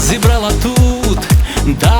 зібрала тут. да.